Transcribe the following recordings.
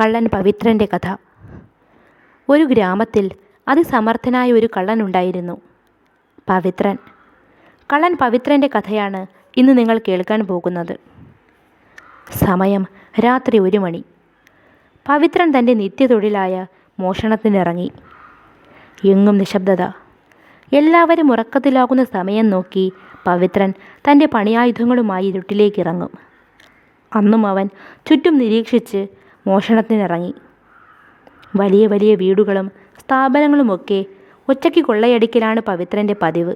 കള്ളൻ പവിത്രന്റെ കഥ. ഒരു ഗ്രാമത്തിൽ അതിസമർത്ഥനായ ഒരു കള്ളൻ ഉണ്ടായിരുന്നു. പവിത്രൻ. കള്ളൻ പവിത്രന്റെ കഥയാണ് ഇന്ന് നിങ്ങൾ കേൾക്കാൻ പോകുന്നത്. സമയം രാത്രി ഒരു മണി. പവിത്രൻ തന്റെ നിത്യതൊഴിലായ മോഷണത്തിനിറങ്ങി. എങ്ങും നിശബ്ദത. എല്ലാവരും ഉറക്കത്തിലാകുന്ന സമയം നോക്കി പവിത്രൻ തന്റെ പണിയായുധങ്ങളുമായി ഇരുട്ടിലേക്ക് ഇറങ്ങും. അന്നും അവൻ ചുറ്റും നിരീക്ഷിച്ച് മോഷണത്തിനിറങ്ങി. വലിയ വലിയ വീടുകളും സ്ഥാപനങ്ങളുമൊക്കെ ഒറ്റയ്ക്ക് കൊള്ളയടിക്കലാണ് പവിത്രന്റെ പതിവ്.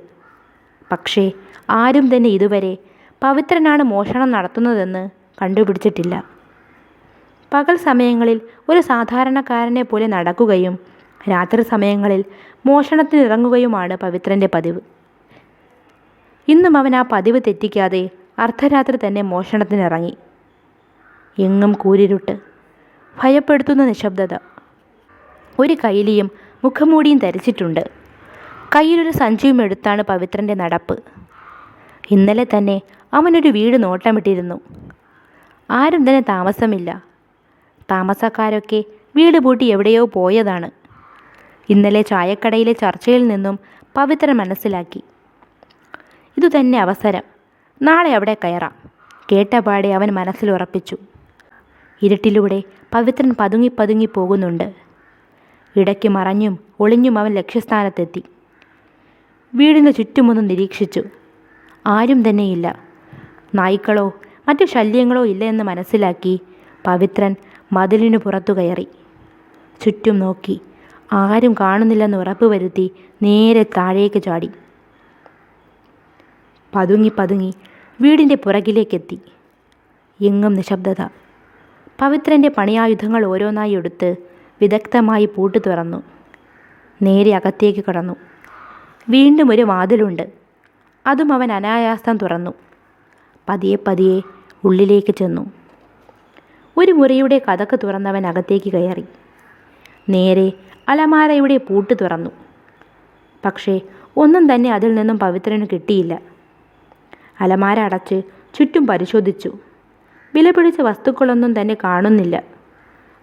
പക്ഷേ ആരും തന്നെ ഇതുവരെ പവിത്രനാണ് മോഷണം നടത്തുന്നതെന്ന് കണ്ടുപിടിച്ചിട്ടില്ല. പകൽ സമയങ്ങളിൽ ഒരു സാധാരണക്കാരനെ പോലെ നടക്കുകയും രാത്രി സമയങ്ങളിൽ മോഷണത്തിനിറങ്ങുകയുമാണ് പവിത്രന്റെ പതിവ്. ഇന്നും അവൻ ആ പതിവ് തെറ്റിക്കാതെ അർദ്ധരാത്രി തന്നെ മോഷണത്തിനിറങ്ങി. എങ്ങും കൂരിരുട്ട്. ഭയപ്പെടുത്തുന്ന നിശബ്ദത. ഒരു കൈലിയും മുഖംമൂടിയും ധരിച്ചിട്ടുണ്ട്. കയ്യിലൊരു സഞ്ചിയും എടുത്താണ് പവിത്രന്റെ നടപ്പ്. ഇന്നലെ തന്നെ അവനൊരു വീട് നോട്ടമിട്ടിരുന്നു. ആരും തന്നെ താമസമില്ല. താമസക്കാരൊക്കെ വീട് പൂട്ടി എവിടെയോ പോയതാണ്. ഇന്നലെ ചായക്കടയിലെ ചർച്ചയിൽ നിന്നും പവിത്രൻ മനസ്സിലാക്കി. ഇതുതന്നെ അവസരം. നാളെ അവിടെ കയറാം കേട്ടപാടെ അവൻ മനസ്സിൽ ഉറപ്പിച്ചു. ഇരുട്ടിലൂടെ പവിത്രൻ പതുങ്ങി പതുങ്ങി പോകുന്നുണ്ട്. ഇടയ്ക്ക് മറഞ്ഞും ഒളിഞ്ഞും അവൻ ലക്ഷ്യസ്ഥാനത്തെത്തി. വീടിന് ചുറ്റുമൊന്ന് നിരീക്ഷിച്ചു. ആരും തന്നെയില്ല. നായ്ക്കളോ മറ്റു ശല്യങ്ങളോ ഇല്ല എന്ന് മനസ്സിലാക്കി പവിത്രൻ മതിലിനു പുറത്തു കയറി. ചുറ്റും നോക്കി ആരും കാണുന്നില്ലെന്ന് ഉറപ്പുവരുത്തി നേരെ താഴേക്ക് ചാടി. പതുങ്ങി പതുങ്ങി വീടിന്റെ പുറകിലേക്കെത്തി. എങ്ങും നിശബ്ദത. പവിത്രന്റെ പണിയായുധങ്ങൾ ഓരോന്നായി എടുത്ത് വിദഗ്ധമായി പൂട്ട് തുറന്നു. നേരെ അകത്തേക്ക് കടന്നു. വീണ്ടും ഒരു വാതിലുണ്ട്. അതും അവൻ അനായാസം തുറന്നു. പതിയെ പതിയെ ഉള്ളിലേക്ക് ചെന്നു. ഒരു മുറിയുടെ കഥക്ക് തുറന്നവൻ അകത്തേക്ക് കയറി. നേരെ അലമാരയുടെ പൂട്ട് തുറന്നു. പക്ഷേ ഒന്നും തന്നെ അതിൽ നിന്നും പവിത്രന് കിട്ടിയില്ല. അലമാര അടച്ച് ചുറ്റും പരിശോധിച്ചു. വിലപിടിച്ച വസ്തുക്കളൊന്നും തന്നെ കാണുന്നില്ല.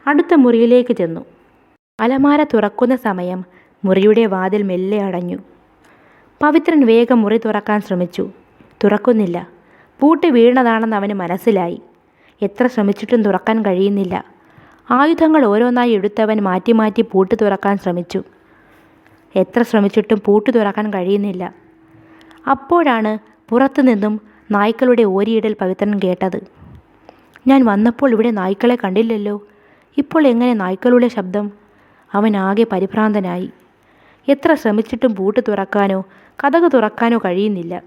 അടുത്ത മുറിയിലേക്ക് ചെന്നു. അലമാര തുറക്കുന്ന സമയം മുറിയുടെ വാതിൽ മെല്ലെ അടഞ്ഞു. പവിത്രൻ വേഗം മുറി തുറക്കാൻ ശ്രമിച്ചു. തുറക്കുന്നില്ല. പൂട്ട് വീണതാണെന്ന് അവന് മനസ്സിലായി. എത്ര ശ്രമിച്ചിട്ടും തുറക്കാൻ കഴിയുന്നില്ല. ആയുധങ്ങൾ ഓരോന്നായി എടുത്തവൻ മാറ്റി മാറ്റി പൂട്ട് തുറക്കാൻ ശ്രമിച്ചു. എത്ര ശ്രമിച്ചിട്ടും പൂട്ട് തുറക്കാൻ കഴിയുന്നില്ല. അപ്പോഴാണ് പുറത്തുനിന്നും നായ്ക്കളുടെ ഓരിയിടൽ പവിത്രൻ കേട്ടത്. ഞാൻ വന്നപ്പോൾ ഇവിടെ നായ്ക്കളെ കണ്ടില്ലല്ലോ. ഇപ്പോൾ എങ്ങനെ നായ്ക്കളുടെ ശബ്ദം? അവൻ ആകെ പരിഭ്രാന്തനായി. എത്ര ശ്രമിച്ചിട്ടും ബൂട്ട് തുറക്കാനോ കഥക് തുറക്കാനോ കഴിയുന്നില്ല.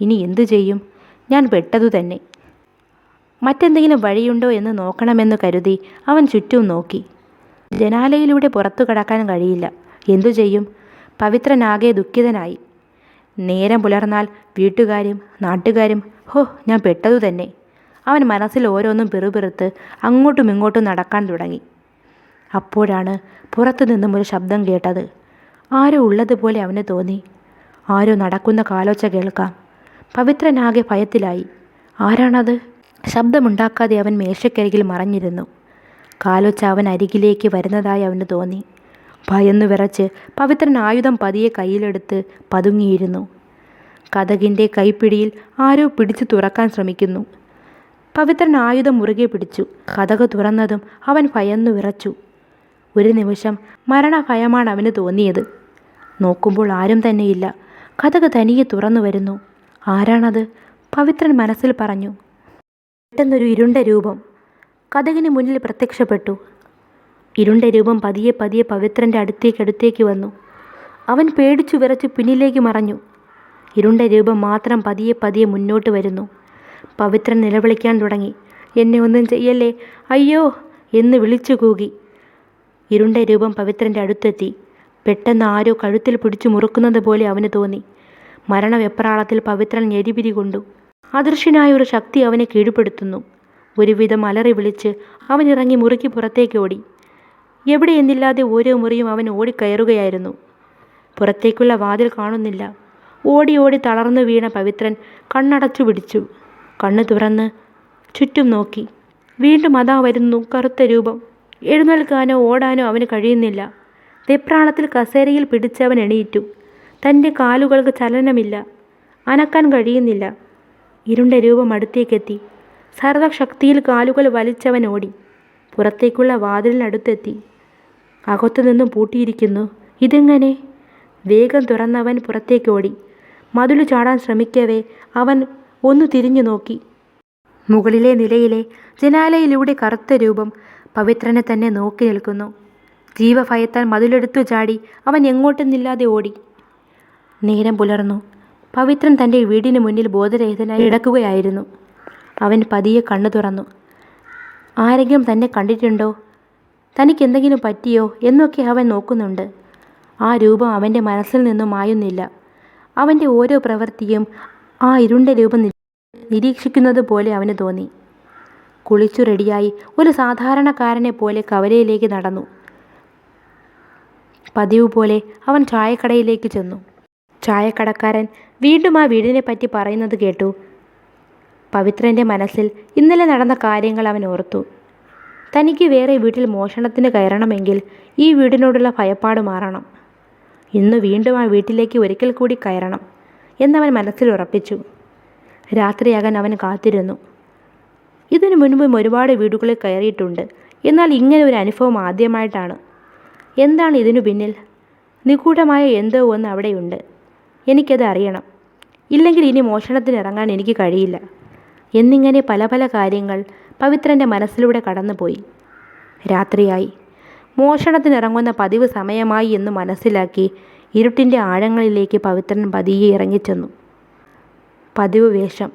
ഇനി എന്തു ചെയ്യും? ഞാൻ പെട്ടതു തന്നെ. മറ്റെന്തെങ്കിലും വഴിയുണ്ടോ എന്ന് നോക്കണമെന്ന് കരുതി അവൻ ചുറ്റും നോക്കി. ജനാലയിലൂടെ പുറത്തു കടക്കാൻ കഴിയില്ല. എന്തു ചെയ്യും? പവിത്രനാകെ ദുഃഖിതനായി. നേരം പുലർന്നാൽ വീട്ടുകാരും നാട്ടുകാരും ഹോ ഞാൻ പെട്ടതു തന്നെ. അവൻ മനസ്സിൽ ഓരോന്നും പിറുപിറുത്ത് അങ്ങോട്ടും ഇങ്ങോട്ടും നടക്കാൻ തുടങ്ങി. അപ്പോഴാണ് പുറത്തു നിന്നും ഒരു ശബ്ദം കേട്ടത്. ആരോ ഉള്ളതുപോലെ അവന് തോന്നി. ആരോ നടക്കുന്ന കാലോച്ച കേൾക്കാം. പവിത്രനാകെ ഭയത്തിലായി. ആരാണത്? ശബ്ദമുണ്ടാക്കാതെ അവൻ മേശക്കരികിൽ മറഞ്ഞിരുന്നു. കാലോച്ച അവൻ അരികിലേക്ക് വരുന്നതായി അവന് തോന്നി. ഭയന്നു വിറച്ച് പവിത്രൻ ആയുധം പതിയെ കയ്യിലെടുത്ത് പതുങ്ങിയിരുന്നു. കഥകിന്റെ കൈപ്പിടിയിൽ ആരോ പിടിച്ചു തുറക്കാൻ ശ്രമിക്കുന്നു. പവിത്രൻ ആയുധം മുറുകെ പിടിച്ചു. കഥക് തുറന്നതും അവൻ ഭയന്നു വിറച്ചു. ഒരു നിമിഷം മരണഭയമാണ് അവന് തോന്നിയത്. നോക്കുമ്പോൾ ആരും തന്നെയില്ല. കഥക് തനിയെ തുറന്നു വരുന്നു. ആരാണത്? പവിത്രൻ മനസ്സിൽ പറഞ്ഞു. പെട്ടെന്നൊരു ഇരുണ്ട രൂപം. കഥകിന് മുന്നിൽ പ്രത്യക്ഷപ്പെട്ടു. ഇരുണ്ട രൂപം പതിയെ പതിയെ പവിത്രന്റെ അടുത്തേക്ക് അടുത്തേക്ക് വന്നു. അവൻ പേടിച്ചു വിറച്ച് പിന്നിലേക്ക് മറഞ്ഞു. ഇരുണ്ട രൂപം മാത്രം പതിയെ പതിയെ മുന്നോട്ട് വരുന്നു. പവിത്രൻ നിലവിളിക്കാൻ തുടങ്ങി. എന്നെ ഒന്നും ചെയ്യല്ലേ? അയ്യോ എന്ന് വിളിച്ചു കൂകി. ഇരുണ്ട രൂപം പവിത്രന്റെ അടുത്തെത്തി. പെട്ടെന്ന് ആരോ കഴുത്തിൽ പിടിച്ചു മുറുക്കുന്നത് പോലെ അവന് തോന്നി. മരണവെപ്രാളത്തിൽ പവിത്രൻ ഞെരിപിരി കൊണ്ടു. അദൃശ്യനായ ഒരു ശക്തി അവനെ കീഴ്പ്പെടുത്തുന്നു. ഒരുവിധം അലറി വിളിച്ച് അവൻ ഇറങ്ങി മുറുക്കി പുറത്തേക്ക് ഓടി. എവിടെയെന്നില്ലാതെ ഓരോ മുറിയും അവൻ ഓടിക്കയറുകയായിരുന്നു. പുറത്തേക്കുള്ള വാതിൽ കാണുന്നില്ല. ഓടി ഓടി തളർന്നു വീണ പവിത്രൻ കണ്ണടച്ചു പിടിച്ചു. കണ്ണു തുറന്ന് ചുറ്റും നോക്കി. വീണ്ടും അതാ വരുന്നു കറുത്ത രൂപം. എഴുന്നേൽക്കാനോ ഓടാനോ അവന് കഴിയുന്നില്ല. വെപ്രാളത്തിൽ കസേരയിൽ പിടിച്ചവൻ എണീറ്റു. തന്റെ കാലുകൾക്ക് ചലനമില്ല. അനക്കാൻ കഴിയുന്നില്ല. ഇരുണ്ട രൂപം അടുത്തേക്കെത്തി. സർവശക്തിയിൽ കാലുകൾ വലിച്ചവൻ ഓടി. പുറത്തേക്കുള്ള വാതിലിനടുത്തെത്തി അകത്തു നിന്നും പൂട്ടിയിരിക്കുന്നു. ഇതെങ്ങനെ? വേഗം തുറന്നവൻ പുറത്തേക്കോടി മതിലു ചാടാൻ ശ്രമിക്കവേ അവൻ ഒന്ന് തിരിഞ്ഞു നോക്കി. മുകളിലെ നിലയിലെ ജനാലയിലൂടെ കറുത്ത രൂപം പവിത്രനെ തന്നെ നോക്കി നിൽക്കുന്നു. ജീവഭയത്താൽ മതിലെടുത്തു ചാടി അവൻ എങ്ങോട്ടെന്നില്ലാതെ ഓടി. നേരം പുലർന്നു. പവിത്രൻ തന്റെ വീടിന് മുന്നിൽ ബോധരഹിതനായി കിടക്കുകയായിരുന്നു. അവൻ പതിയെ കണ്ണു തുറന്നു. ആരെങ്കിലും തന്നെ കണ്ടിട്ടുണ്ടോ? തനിക്ക് എന്തെങ്കിലും പറ്റിയോ? എന്നൊക്കെ അവൻ നോക്കുന്നുണ്ട്. ആ രൂപം അവന്റെ മനസ്സിൽ നിന്നും മായുന്നില്ല. അവന്റെ ഓരോ പ്രവൃത്തിയും ആ ഇരുണ്ട രൂപം നിരീക്ഷിക്കുന്നത് പോലെ അവന് തോന്നി. കുളിച്ചു റെഡിയായി ഒരു സാധാരണക്കാരനെ പോലെ കവലയിലേക്ക് നടന്നു. പതിവ് പോലെ അവൻ ചായക്കടയിലേക്ക് ചെന്നു. ചായക്കടക്കാരൻ വീണ്ടും ആ വീടിനെ പറ്റി പറയുന്നത് കേട്ടു. പവിത്രന്റെ മനസ്സിൽ ഇന്നലെ നടന്ന കാര്യങ്ങൾ അവൻ ഓർത്തു. തനിക്ക് വേറെ വീട്ടിൽ മോഷണത്തിന് കയറണമെങ്കിൽ ഈ വീടിനോടുള്ള ഭയപ്പാട് മാറണം. ഇന്ന് വീണ്ടും ആ വീട്ടിലേക്ക് ഒരിക്കൽ കൂടി കയറണം എന്നവൻ മനസ്സിൽ ഉറപ്പിച്ചു. രാത്രിയാകാൻ അവൻ കാത്തിരുന്നു. ഇതിനു മുൻപും ഒരുപാട് വീടുകളിൽ കയറിയിട്ടുണ്ട്. എന്നാൽ ഇങ്ങനെ ഒരു അനുഭവം ആദ്യമായിട്ടാണ്. എന്താണ് ഇതിനു പിന്നിൽ? നിഗൂഢമായ എന്തോ ഒന്ന് അവിടെയുണ്ട്. എനിക്കത് അറിയണം. ഇല്ലെങ്കിൽ ഇനി മോഷണത്തിന് ഇറങ്ങാൻ എനിക്ക് കഴിയില്ല. എന്നിങ്ങനെ പല പല കാര്യങ്ങൾ പവിത്രന്റെ മനസ്സിലൂടെ കടന്നുപോയി. രാത്രിയായി. മോഷണത്തിനിറങ്ങുന്ന പതിവ് സമയമായി എന്ന് മനസ്സിലാക്കി ഇരുട്ടിന്റെ ആഴങ്ങളിലേക്ക് പവിത്രൻ പതിയെ ഇറങ്ങിച്ചെന്നു. പതിവ് വേഷം.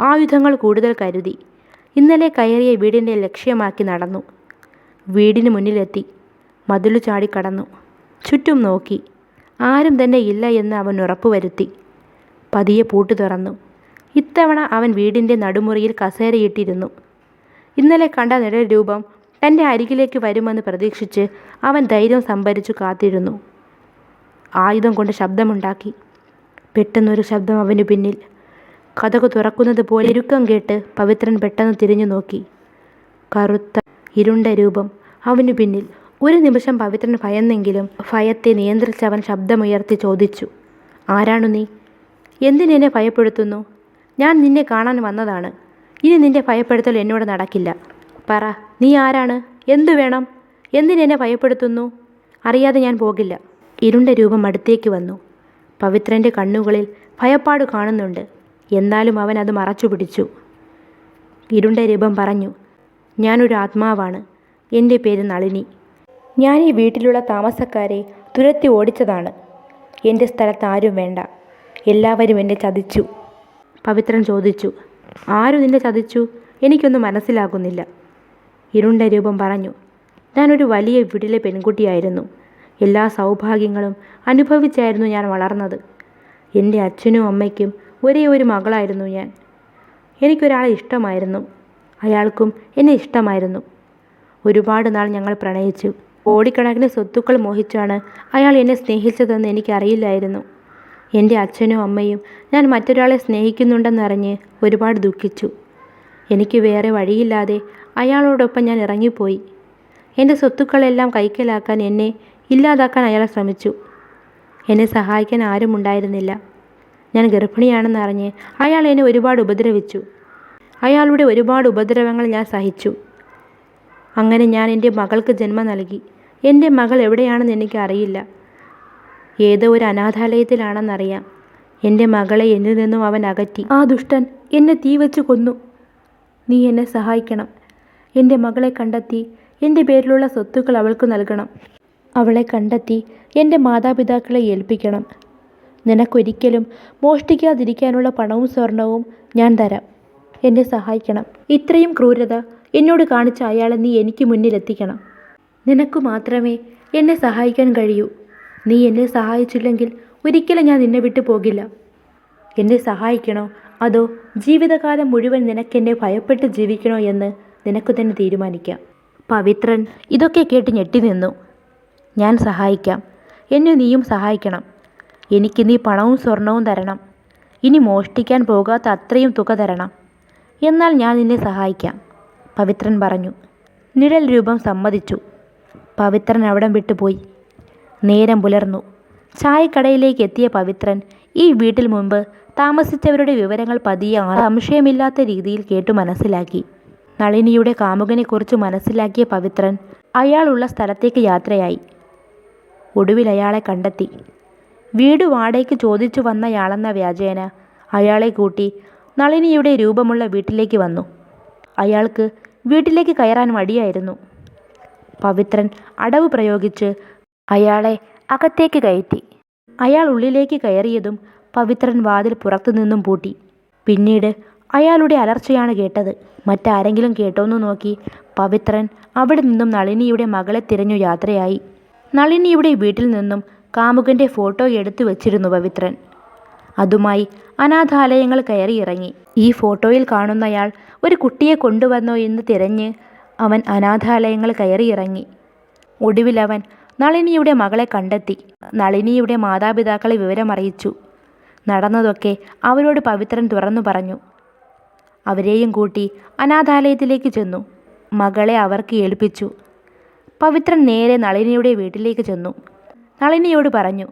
ആയുധങ്ങൾ കൂടുതൽ കരുതി. ഇന്നലെ കയറിയ വീടിന്റെ ലക്ഷ്യമാക്കി നടന്നു. വീടിന് മുന്നിലെത്തി. മതിലു ചാടിക്കടന്നു ചുറ്റും നോക്കി. ആരും തന്നെ ഇല്ല എന്ന് അവൻ ഉറപ്പുവരുത്തി പതിയെ പൂട്ടു തുറന്നു. ഇത്തവണ അവൻ വീടിന്റെ നടുമുറിയിൽ കസേരയിട്ടിരുന്നു. ഇന്നലെ കണ്ട നിഴൽ രൂപം തന്റെ അരികിലേക്ക് വരുമെന്ന് പ്രതീക്ഷിച്ച് അവൻ ധൈര്യം സംഭരിച്ചു കാത്തിരുന്നു. ആയുധം കൊണ്ട് ശബ്ദമുണ്ടാക്കി. പെട്ടെന്നൊരു ശബ്ദം അവന് പിന്നിൽ. കഥകു തുറക്കുന്നത് പോലെ ഇരുക്കം കേട്ട് പവിത്രൻ പെട്ടെന്ന് തിരിഞ്ഞു നോക്കി. കറുത്ത ഇരുണ്ട രൂപം. അവനു പിന്നിൽ ഒരു നിമിഷം പവിത്രൻ ഭയന്നെങ്കിലും ഭയത്തെ നിയന്ത്രിച്ചവൻ ശബ്ദമുയർത്തി ചോദിച്ചു ആരാണു നീ? എന്തിനെന്നെ ഭയപ്പെടുത്തുന്നു? ഞാൻ നിന്നെ കാണാൻ വന്നതാണ്. ഇനി നിന്റെ ഭയപ്പെടുത്തൽ എന്നോട് നടക്കില്ല. പറ നീ ആരാണ്? എന്തു വേണം? എന്തിനെന്നെ ഭയപ്പെടുത്തുന്നു? അറിയാതെ ഞാൻ പോകില്ല. ഇരുണ്ട രൂപം അടുത്തേക്ക് വന്നു. പവിത്രന്റെ കണ്ണുകളിൽ ഭയപ്പാട് കാണുന്നുണ്ട്. എന്നാലും അവൻ അത് മറച്ചു പിടിച്ചു. ഇരുണ്ട രൂപം പറഞ്ഞു ഞാനൊരു ആത്മാവാണ്. എന്റെ പേര് നളിനി. ഞാൻ ഈ വീട്ടിലുള്ള താമസക്കാരെ തുരത്തി ഓടിച്ചതാണ്. എന്റെ സ്ഥലത്ത് ആരും വേണ്ട. എല്ലാവരും എന്നെ ചതിച്ചു. പവിത്രൻ ചോദിച്ചു ആരും നിന്നെ ചതിച്ചു? എനിക്കൊന്നും മനസ്സിലാകുന്നില്ല. ഇരുണ്ട രൂപം പറഞ്ഞു ഞാനൊരു വലിയ വീട്ടിലെ പെൺകുട്ടിയായിരുന്നു. എല്ലാ സൗഭാഗ്യങ്ങളും അനുഭവിച്ചായിരുന്നു ഞാൻ വളർന്നത്. എന്റെ അച്ഛനും അമ്മയ്ക്കും ഒരേ ഒരു മകളായിരുന്നു ഞാൻ. എനിക്കൊരാളെ ഇഷ്ടമായിരുന്നു. അയാൾക്കും എന്നെ ഇഷ്ടമായിരുന്നു. ഒരുപാട് നാൾ ഞങ്ങൾ പ്രണയിച്ചു. കോടിക്കണക്കിന് സ്വത്തുക്കൾ മോഹിച്ചാണ് അയാൾ എന്നെ സ്നേഹിച്ചതെന്ന് എനിക്കറിയില്ലായിരുന്നു. എന്റെ അച്ഛനും അമ്മയും ഞാൻ മറ്റൊരാളെ സ്നേഹിക്കുന്നുണ്ടെന്നറിഞ്ഞ് ഒരുപാട് ദുഃഖിച്ചു. എനിക്ക് വേറെ വഴിയില്ലാതെ അയാളോടൊപ്പം ഞാൻ ഇറങ്ങിപ്പോയി. എന്റെ സ്വത്തുക്കളെല്ലാം കൈക്കലാക്കാൻ എന്നെ ഇല്ലാതാക്കാൻ അയാൾ ശ്രമിച്ചു. എന്നെ സഹായിക്കാൻ ആരും ഉണ്ടായിരുന്നില്ല ഗർഭിണിയാണെന്ന് അറിഞ്ഞ് അയാൾ എന്നെ ഒരുപാട് ഉപദ്രവിച്ചു. അയാളുടെ ഒരുപാട് ഉപദ്രവങ്ങൾ ഞാൻ സഹിച്ചു. അങ്ങനെ ഞാൻ എന്റെ മകൾക്ക് ജന്മം നൽകി. എന്റെ മകൾ എവിടെയാണെന്ന് എനിക്കറിയില്ല ഏതോ ഒരു അനാഥാലയത്തിലാണെന്നറിയാം. എന്റെ മകളെ എന്നിൽ നിന്നും അവൻ അകറ്റി. ആ ദുഷ്ടൻ എന്നെ തീ വെച്ച് കൊന്നു. നീ എന്നെ സഹായിക്കണം. എന്റെ മകളെ കണ്ടെത്തി എന്റെ പേരിലുള്ള സ്വത്തുക്കൾ അവൾക്ക് നൽകണം. അവളെ കണ്ടെത്തി എന്റെ മാതാപിതാക്കളെ ഏൽപ്പിക്കണം. നിനക്കൊരിക്കലും മോഷ്ടിക്കാതിരിക്കാനുള്ള പണവും സ്വർണവും ഞാൻ തരാം. എന്നെ സഹായിക്കണം. ഇത്രയും ക്രൂരത എന്നോട് കാണിച്ച അയാളെ നീ എനിക്ക് മുന്നിലെത്തിക്കണം. നിനക്ക് മാത്രമേ എന്നെ സഹായിക്കാൻ കഴിയൂ. നീ എന്നെ സഹായിച്ചില്ലെങ്കിൽ ഒരിക്കലും ഞാൻ നിന്നെ വിട്ടു പോകില്ല. എന്നെ സഹായിക്കണോ? അതോ ജീവിതകാലം മുഴുവൻ നിനക്കെന്നെ ഭയപ്പെട്ട് ജീവിക്കണോ എന്ന് നിനക്ക് തന്നെ തീരുമാനിക്കാം. പവിത്രൻ ഇതൊക്കെ കേട്ട് ഞെട്ടി നിന്നു ഞാൻ സഹായിക്കാം. എന്നെ നീയും സഹായിക്കണം. എനിക്ക് നീ പണവും സ്വർണവും തരണം. ഇനി മോഷ്ടിക്കാൻ പോകാത്ത അത്രയും തുക തരണം. എന്നാൽ ഞാൻ നിന്നെ സഹായിക്കാം. പവിത്രൻ പറഞ്ഞു. നിഴൽ രൂപം സമ്മതിച്ചു. പവിത്രൻ അവിടം വിട്ടുപോയി നേരം പുലർന്നു. ചായക്കടയിലേക്ക് എത്തിയ പവിത്രൻ ഈ വീട്ടിൽ മുമ്പ് താമസിച്ചവരുടെ വിവരങ്ങൾ പതിയെ സംശയമില്ലാത്ത രീതിയിൽ കേട്ടു മനസ്സിലാക്കി. നളിനിയുടെ കാമുകനെക്കുറിച്ച് മനസ്സിലാക്കിയ പവിത്രൻ അയാളുള്ള സ്ഥലത്തേക്ക് യാത്രയായി. ഒടുവിൽ അയാളെ കണ്ടെത്തി. വീട് വാടകയ്ക്ക് ചോദിച്ചു വന്നയാളെന്ന വ്യാജേന. അയാളെ കൂട്ടി നളിനിയുടെ രൂപമുള്ള വീട്ടിലേക്ക് വന്നു. അയാൾക്ക് വീട്ടിലേക്ക് കയറാൻ മടിയായിരുന്നു. പവിത്രൻ അടവ് പ്രയോഗിച്ച് അയാളെ അകത്തേക്ക് കയറ്റി. അയാൾ ഉള്ളിലേക്ക് കയറിയതും പവിത്രൻ വാതിൽ പുറത്തുനിന്നും പൂട്ടി. പിന്നീട് അയാളുടെ അലർച്ചയാണ് കേട്ടത്. മറ്റാരെങ്കിലും കേട്ടോന്നു നോക്കി പവിത്രൻ അവിടെ നിന്നും നളിനിയുടെ മകളെ തിരഞ്ഞു യാത്രയായി. നളിനിയുടെ വീട്ടിൽ നിന്നും കാമുകന്റെ ഫോട്ടോ എടുത്തു വച്ചിരുന്നു പവിത്രൻ. അതുമായി അനാഥാലയങ്ങൾ കയറിയിറങ്ങി ഈ ഫോട്ടോയിൽ കാണുന്നയാൾ ഒരു കുട്ടിയെ കൊണ്ടുവന്നോ എന്ന് തിരഞ്ഞ് അവൻ അനാഥാലയങ്ങൾ കയറിയിറങ്ങി ഒടുവിൽ അവൻ നളിനിയുടെ മകളെ കണ്ടെത്തി. നളിനിയുടെ മാതാപിതാക്കളെ വിവരമറിയിച്ചു. നടന്നതൊക്കെ അവരോട് പവിത്രൻ തുറന്നു പറഞ്ഞു. അവരെയും കൂട്ടി അനാഥാലയത്തിലേക്ക് ചെന്നു. മകളെ അവർക്ക് ഏൽപ്പിച്ചു. പവിത്രൻ നേരെ നളിനിയുടെ വീട്ടിലേക്ക് ചെന്നു. നളിനിയോട് പറഞ്ഞു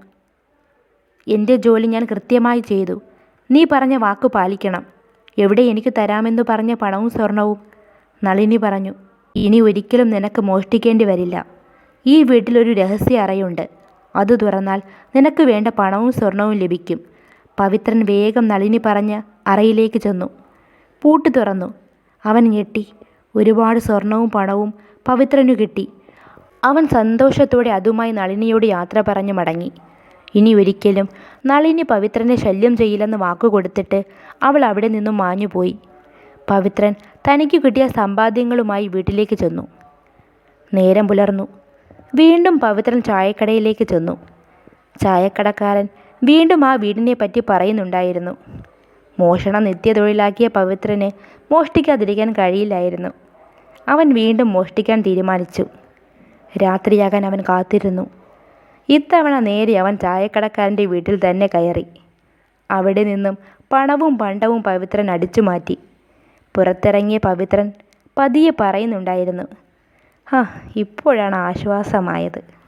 എന്റെ ജോലി ഞാൻ കൃത്യമായി ചെയ്തു. നീ പറഞ്ഞ വാക്ക് പാലിക്കണം. എവിടെ എനിക്ക് തരാമെന്ന് പറഞ്ഞ പണവും സ്വർണവും. നളിനി പറഞ്ഞു ഇനി ഒരിക്കലും നിനക്ക് മോഷ്ടിക്കേണ്ടി വരില്ല. ഈ വീട്ടിലൊരു രഹസ്യ അറയുണ്ട്. അത് തുറന്നാൽ നിനക്ക് വേണ്ട പണവും സ്വർണവും ലഭിക്കും. പവിത്രൻ വേഗം നളിനി പറഞ്ഞ് അറയിലേക്ക് ചെന്നു. പൂട്ട് തുറന്നു. അവൻ ഞെട്ടി. ഒരുപാട് സ്വർണവും പണവും പവിത്രനു കിട്ടി. അവൻ സന്തോഷത്തോടെ അതുമായി നളിനിയോട് യാത്ര പറഞ്ഞു മടങ്ങി. ഇനി ഒരിക്കലും നളിനി പവിത്രനെ ശല്യം ചെയ്യില്ലെന്ന് വാക്കുകൊടുത്തിട്ട് അവൾ അവിടെ നിന്നും മാഞ്ഞുപോയി പവിത്രൻ തനിക്ക് കിട്ടിയ സമ്പാദ്യങ്ങളുമായി വീട്ടിലേക്ക് ചെന്നു. നേരം പുലർന്നു. വീണ്ടും പവിത്രൻ ചായക്കടയിലേക്ക് ചെന്നു. ചായക്കടക്കാരൻ വീണ്ടും ആ വീടിനെ പറ്റി പറയുന്നുണ്ടായിരുന്നു. മോഷണം നിത്യതൊഴിലാക്കിയ പവിത്രന് മോഷ്ടിക്കാതിരിക്കാൻ കഴിയില്ലായിരുന്നു. അവൻ വീണ്ടും മോഷ്ടിക്കാൻ തീരുമാനിച്ചു. രാത്രിയാകാൻ അവൻ കാത്തിരുന്നു. ഇത്തവണ നേരെ അവൻ ചായക്കടക്കാരന്റെ വീട്ടിൽ തന്നെ കയറി. അവിടെ നിന്നും പണവും പണ്ടവും പവിത്രൻ അടിച്ചു മാറ്റി. പുറത്തിറങ്ങിയ പവിത്രൻ പതിയെ പറയുന്നുണ്ടായിരുന്നു ആ ഇപ്പോഴാണ് ആശ്വാസമായത്.